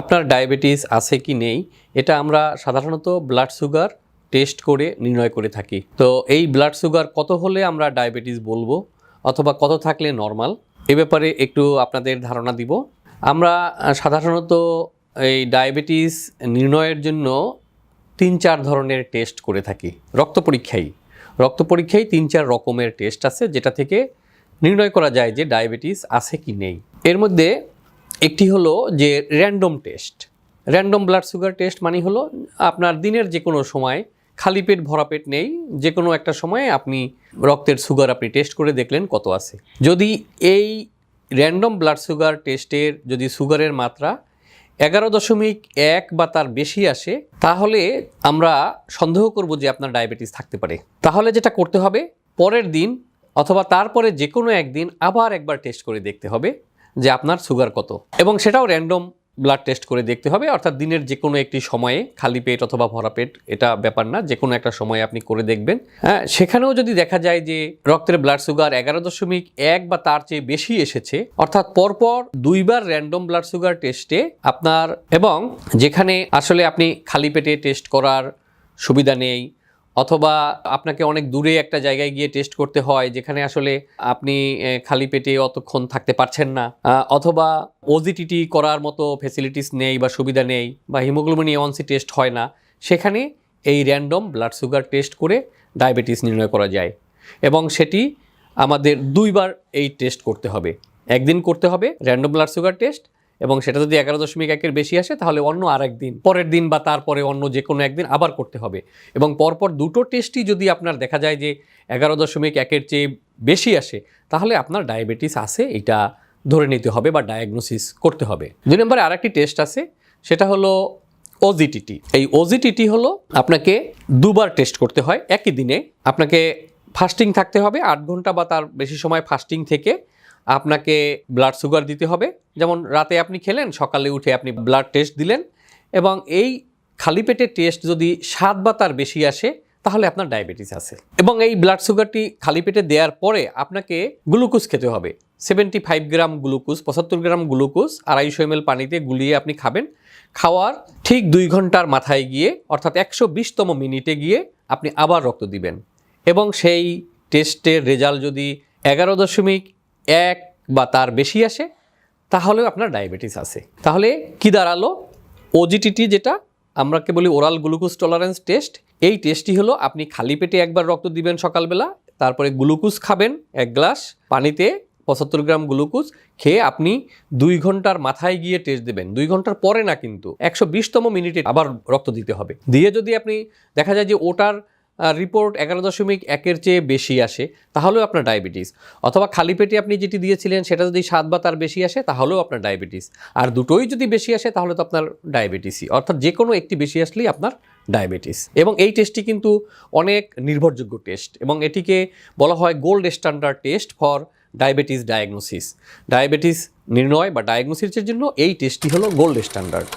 আপনার ডায়াবেটিস আছে কি নেই, এটা আমরা সাধারণত ব্লাড সুগার টেস্ট করে নির্ণয় করে থাকি। তো এই ব্লাড সুগার কত হলে আমরা ডায়াবেটিস বলব অথবা কত থাকলে নর্মাল এ ব্যাপারে একটু আপনাদের ধারণা দিব। আমরা সাধারণত এই ডায়াবেটিস নির্ণয়ের জন্য তিন চার ধরনের টেস্ট করে থাকি, রক্ত পরীক্ষাই। রক্ত পরীক্ষায় তিন চার রকমের টেস্ট আছে, যেটা থেকে নির্ণয় করা যায় যে ডায়াবেটিস আছে কি নেই। এর মধ্যে একটি হলো যে random test random blood sugar test মানে হলো আপনার দিনের যে কোনো সময় খালি পেট, ভরা পেট নেই যে কোনো একটা সময়ে আপনি রক্তের সুগার আপনি টেস্ট করে দেখলেন কত আছে। যদি এই র্যান্ডম ব্লাড সুগার টেস্টের যদি সুগারের মাত্রা এগারো দশমিক এক বা তার বেশি আসে, তাহলে আমরা সন্দেহ করব যে আপনার ডায়াবেটিস থাকতে পারে। তাহলে যেটা করতে হবে, পরের দিন অথবা তারপরে যে কোনো একদিন আবার একবার টেস্ট করে দেখতে হবে। যে আপনার সুগার কত। এবং সেটাও র্যান্ডম ব্লাড টেস্ট করে দেখতে হবে, অর্থাৎ দিনের যে কোনো একটি সময়ে খালি পেট অথবা ভরা পেট, এটা ব্যাপার না যে কোনো একটা সময়ে আপনি করে দেখবেন। হ্যাঁ সেখানেও যদি দেখা যায় যে রক্তের ব্লাড সুগার এগারো দশমিক এক বা তার চেয়ে বেশি এসেছে, অর্থাৎ পরপর দুইবার র্যান্ডম ব্লাড সুগার টেস্টে আপনার, এবং যেখানে আসলে আপনি খালি পেটে টেস্ট করার সুবিধা নেই অথবা আপনাকে অনেক দূরে একটা জায়গায় গিয়ে টেস্ট করতে হয়, যেখানে আসলে আপনি খালি পেটে অতক্ষণ থাকতে পারছেন না। অথবা ওজিটিটি করার মতো ফেসিলিটিস নেই বা সুবিধা নেই বা হিমোগ্লোবিন এওয়ানসি টেস্ট হয় না, সেখানে এই র্যান্ডম ব্লাড সুগার টেস্ট করে ডায়াবেটিস নির্ণয় করা যায়। এবং সেটি আমাদের দুইবার এই টেস্ট করতে হবে। একদিন করতে হবে র্যান্ডম ব্লাড সুগার টেস্ট এবং সেটা যদি এগারো দশমিক একের বেশি আসে, তাহলে অন্য আরেক দিন পরের দিন বা তারপরে অন্য যে কোনো একদিন আবার করতে হবে। এবং পরপর দুটো টেস্টই যদি আপনার দেখা যায় যে এগারো দশমিক একের চেয়ে বেশি আসে, তাহলে আপনার ডায়াবেটিস আছে, এটা ধরে নিতে হবে বা ডায়াগনোসিস করতে হবে। দুই নম্বরে আরেকটি টেস্ট আছে, সেটা হলো ওজিটিটি এই ওজিটিটি হলো আপনাকে দুবার টেস্ট করতে হয়, একই দিনে। আপনাকে ফাস্টিং থাকতে হবে, আট ঘণ্টা বা তার বেশি সময় ফাস্টিং থেকে আপনাকে ব্লাড সুগার দিতে হবে। যেমন রাতে আপনি খেলেন, সকালে উঠে আপনি ব্লাড টেস্ট দিলেন এবং এই খালি পেটের টেস্ট যদি সাত বা তার বেশি আসে, তাহলে আপনার ডায়াবেটিস আছে। এবং এই ব্লাড সুগারটি খালি পেটে দেওয়ার পরে আপনাকে গ্লুকোজ খেতে হবে। সেভেন্টি ফাইভ গ্রাম গ্লুকোজ পঁচাত্তর গ্রাম গ্লুকোজ আড়াইশো এম পানিতে গুলিয়ে আপনি খাবেন। খাওয়ার ঠিক দুই ঘণ্টার মাথায় গিয়ে, অর্থাৎ একশো বিশতম মিনিটে গিয়ে আপনি আবার রক্ত দিবেন। এবং সেই টেস্টের রেজাল্ট যদি এগারো দশমিক এক বা তার বেশি আসে, তাহলেও আপনার ডায়াবেটিস আছে। তাহলে কি দাঁড়াল? ওজিটিটি যেটা, আমরাকে বলি ওরাল গ্লুকোজ টলারেন্স টেস্ট, এই টেস্টটি হলো আপনি খালি পেটে একবার রক্ত দিবেন সকালবেলা, তারপরে গ্লুকোজ খাবেন এক গ্লাস পানিতে পঁচাত্তর গ্রাম গ্লুকোজ, খেয়ে আপনি দুই ঘণ্টার মাথায় গিয়ে টেস্ট দেবেন। দুই ঘণ্টার পরে না কিন্তু, একশো বিশতম মিনিটে আবার রক্ত দিতে হবে। দিয়ে যদি আপনি, দেখা যায় যে ওটার রিপোর্ট এগারো দশমিক একের চেয়ে বেশি আসে, তাহলেও আপনার ডায়াবেটিস অথবা খালি পেটে আপনি যেটি দিয়েছিলেন, সেটা যদি সাত বা তার বেশি আসে, তাহলেও আপনার ডায়াবেটিস আর দুটোই যদি বেশি আসে, তাহলে তো আপনার ডায়াবেটিসই অর্থাৎ যে কোনো একটি বেশি আসলেই আপনার ডায়াবেটিস এবং এই টেস্টটি কিন্তু অনেক নির্ভরযোগ্য টেস্ট এবং এটিকে বলা হয় gold standard test for diabetes diagnosis diabetes নির্ণয় বা ডায়াগনোসিসের জন্য এই টেস্টটি হলো গোল্ড স্ট্যান্ডার্ড